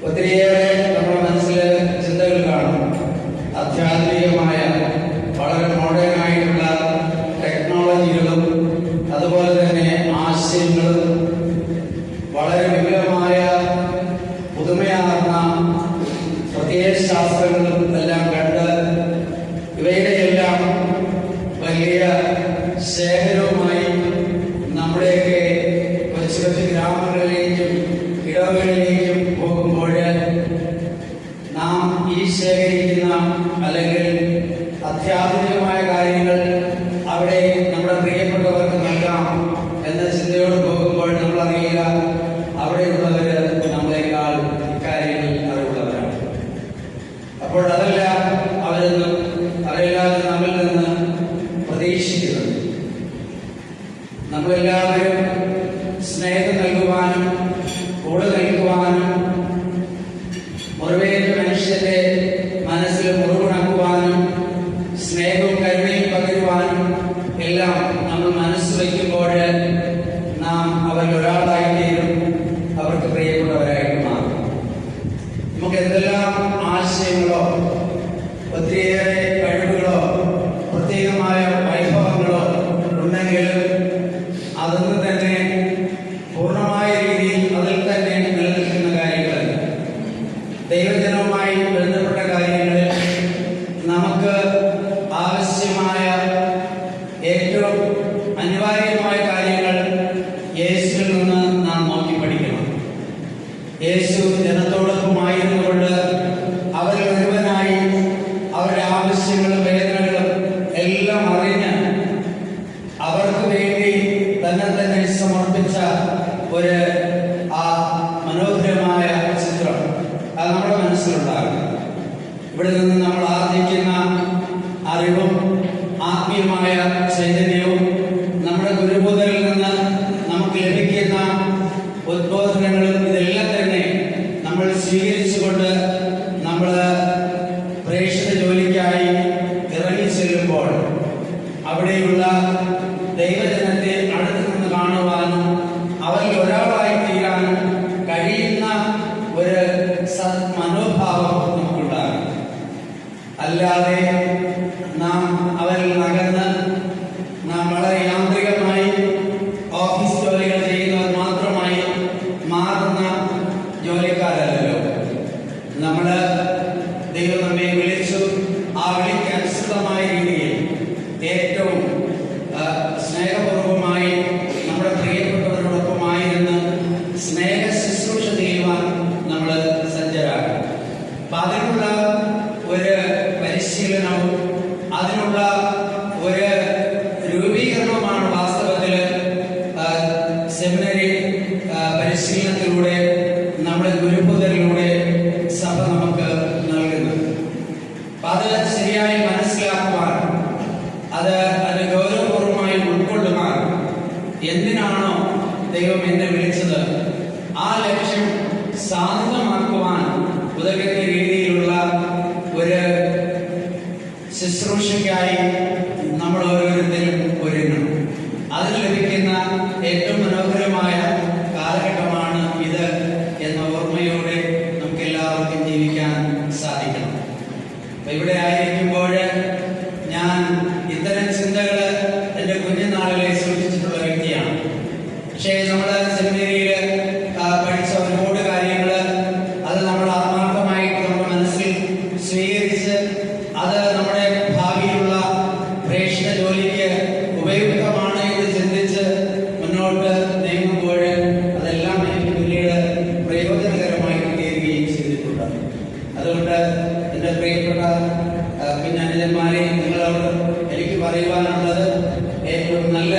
ഒത്തിരിയേറെ നമ്മുടെ മനസ്സിൽ ചിന്തകൾ കാണും അത്യാധുനികമായ വളരെ മോഡേൺ ആയിട്ടുള്ള ടെക്നോളജികളും അതുപോലെ തന്നെ ആശയങ്ങളും വളരെ വിപുലമായ പുതുമയാർന്ന പ്രത്യേക ശാസ്ത്രങ്ങളും എല്ലാം കണ്ട് ഇവയുടെ എല്ലാം വലിയ ശേഖരവുമായി നമ്മുടെയൊക്കെ കുറച്ച് കുറച്ച് ഗ്രാമങ്ങളിലേക്കും ഇടവകളിലേക്കും ഈ ശേഖരിക്കുന്ന അല്ലെങ്കിൽ അത്യാധുനികമായ കാര്യങ്ങൾ അവിടെ നമ്മുടെ പ്രിയപ്പെട്ടവർക്ക് നൽകാം എന്ന ചിന്തയോട് പോകുമ്പോൾ നമ്മൾ അറിയുക അവിടെയുള്ളവര് നമ്മളെക്കാൾ ഇക്കാര്യങ്ങളിൽ അറിവുള്ളവരാണ്. അപ്പോൾ അതല്ല അവരൊന്നും അറിയില്ലാതെ നമ്മിൽ നിന്ന് പ്രതീക്ഷിക്കുന്നത്. നമ്മളെല്ലാവരും വയ്ക്കുമ്പോൾ നാം അവരിൽ ഒരാളായിത്തീരും. അവർക്ക് പ്രിയപ്പെട്ടവരായിട്ട് മാറും. നമുക്ക് എന്തെല്ലാം ആശയങ്ങളോ ഒത്തിരിയേറെ കഴിവുകളോ പ്രത്യേകമായ വൈഭവങ്ങളോ ഉണ്ടെങ്കിലും അതൊന്നും തന്നെ നമ്മുടെ ഇവിടെ നിന്ന് നമ്മൾ ആർജിക്കുന്ന. അല്ലാതെ നാം എന്തിനാണോ ദൈവം എന്നെ വിളിച്ചത്? ആ ലക്ഷ്യം സാധ്യമാക്കുവാൻ ഉതകുന്ന രീതിയിലുള്ള ഒരു ശുശ്രൂഷയ്ക്കായി ജോലിക്ക് ഉപയുക്തമാണ് ചിന്തിച്ച് മുന്നോട്ട് നീങ്ങുമ്പോൾ അതെല്ലാം എനിക്ക് പ്രയോജനകരമായി തീരുകയും ചെയ്തിട്ടുണ്ട്. അതുകൊണ്ട് എന്റെ പ്രിയപ്പെട്ട ആ, കുഞ്ഞനുജന്മാരെ നിങ്ങളോട് എനിക്ക് പറയുവാനുള്ളത് ഏറ്റവും നല്ല